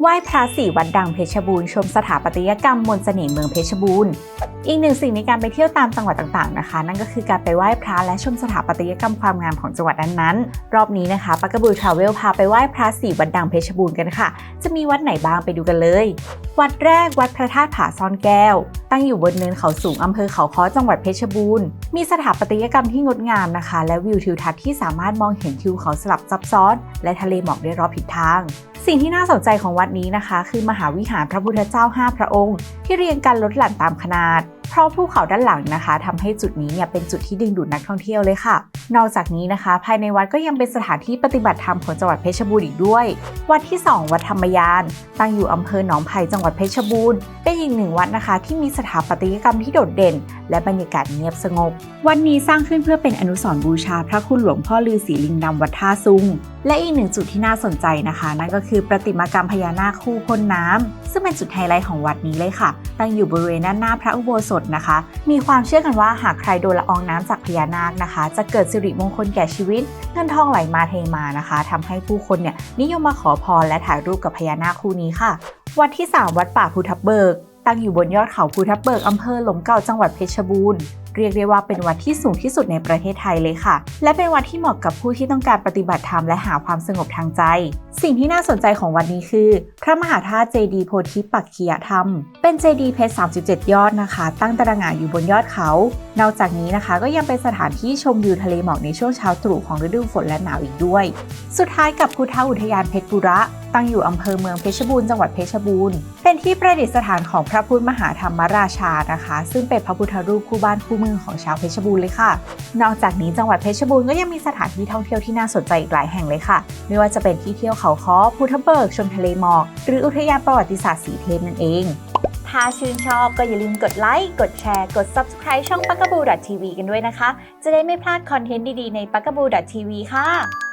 ไหว้พระสี่วัดดังเพชรบูรณ์ชมสถาปัตยกรรมมนต์เสน่ห์เมืองเพชรบูรณ์อีกหนึ่งสิ่งในการไปเที่ยวตามจังหวัดต่างๆนะคะ นั่นก็คือการไปไหว้พระและชมสถาปัตยกรรมความงามของจังหวัดนั้นๆ รอบนี้นะคะปักกบูทราเวลพาไปไหว้พระสี่วัดดังเพชรบูรณ์กันค่ะ จะมีวัดไหนบ้างไปดูกันเลย วัดแรกวัดพระธาตุผาซ่อนแก้ว ตั้งอยู่บนเนินเขาสูงอำเภอเขาค้อจังหวัดเพชรบูรณ์ มีสถาปัตยกรรมที่งดงามนะคะ และวิวทิวทัศน์ที่สามารถมองเห็นทิวเขาสลับซับซ้อน และทะเลหมอกได้รอบทิศทาง สิ่งที่น่าสนใจของวัดนี้นะคะ คือมหาวิหารพระพุทธเจ้า 5 พระองค์ ที่เรียงกันลดหลั่นตามขนาด เพราะภูเขาด้านหลังนะคะทำให้จุดนี้เนี่ยเป็นจุดที่ดึงดูดนักท่องเที่ยวเลยค่ะ นอกจากนี้นะคะ ภายในวัดก็ยังเป็นสถานที่ปฏิบัติธรรมของจังหวัดเพชรบูรณ์อีกด้วย วัดที่ 2 วัดธรรมยาน ตั้งอยู่อำเภอหนองไผ่จังหวัดเพชรบูรณ์เป็นอีกหนึ่งวัดนะคะ ที่มีสถาปัตยกรรมที่โดดเด่น และบรรยากาศเงียบสงบ วัดนี้สร้างขึ้นเพื่อเป็นอนุสรบูชาพระคุณหลวงพ่อลือศรีลิงดำวัดท่าซุง และอีกหนึ่งจุดที่น่าสนใจนะคะ นั่นก็คือประติมากรรมพญานาคคู่พ่นน้ำซึ่งเป็นจุดไฮไลท์ของวัดนี้เลยค่ะ ตั้งอยู่บริเวณด้านหน้าพระอุโบสถนะคะ มีความเชื่อกันว่าหากใครโดนละอองน้ำจากพญานาคนะคะ จะเกิดสิริมงคลแก่ชีวิต เงินทองไหลมาเทมานะคะทำให้ผู้คนเนี่ยนิยมมาขอพรและถ่ายรูปกับพญานาคคู่นี้ค่ะ วัดที่ 3 วัดป่าภูทับเบิก ตั้งอยู่บนยอดเขาภูทับเบิกอำเภอหลมเก่าจังหวัดเพชรบูรณ์เรียกได้ว่าเป็นวัดที่สูงที่สุดในประเทศไทยเลยค่ะ และเป็นวัดที่เหมาะกับผู้ที่ต้องการปฏิบัติธรรมและหาความสงบทางใจ สิ่งที่น่าสนใจของวัดนี้คือ พระมหาธาตุเจดีย์โพธิปักขียธรรม เป็นเจดีย์เพชร37 ยอดนะคะ ตั้งตระหง่านอยู่บนยอดเขา นอกจากนี้นะคะ ก็ยังเป็นสถานที่ชมวิวทะเลหมอกในช่วงเช้าตรู่ของฤดูฝนและหนาวอีกด้วย สุดท้ายกับพุทธอุทยานเพชรบุระ ตั้งอยู่อำเภอเมืองเพชรบูรณ์จังหวัดเพชรบูรณ์ ที่ประดิษฐานของพระพุทธมหาธรรมราชานะคะ ซึ่งเป็นพระพุทธรูปคู่บ้านคู่เมืองของชาวเพชรบูรณ์เลยค่ะ นอกจากนี้จังหวัดเพชรบูรณ์ก็ยังมีสถานที่ท่องเที่ยวที่น่าสนใจอีกหลายแห่งเลยค่ะ ไม่ว่าจะเป็นที่เที่ยวเขาค้อภูทับเบิกชมทะเลหมอก หรืออุทยานประวัติศาสตร์สีเทพนั่นเองถ้าชื่นชอบก็อย่าลืมกดไลค์ กดแชร์ กด subscribe ช่อง p a k a b o o TV กันด้วยนะคะ จะได้ไม่พลาดคอนเทนต์ดีๆใน p a k a b o o TV ค่ะ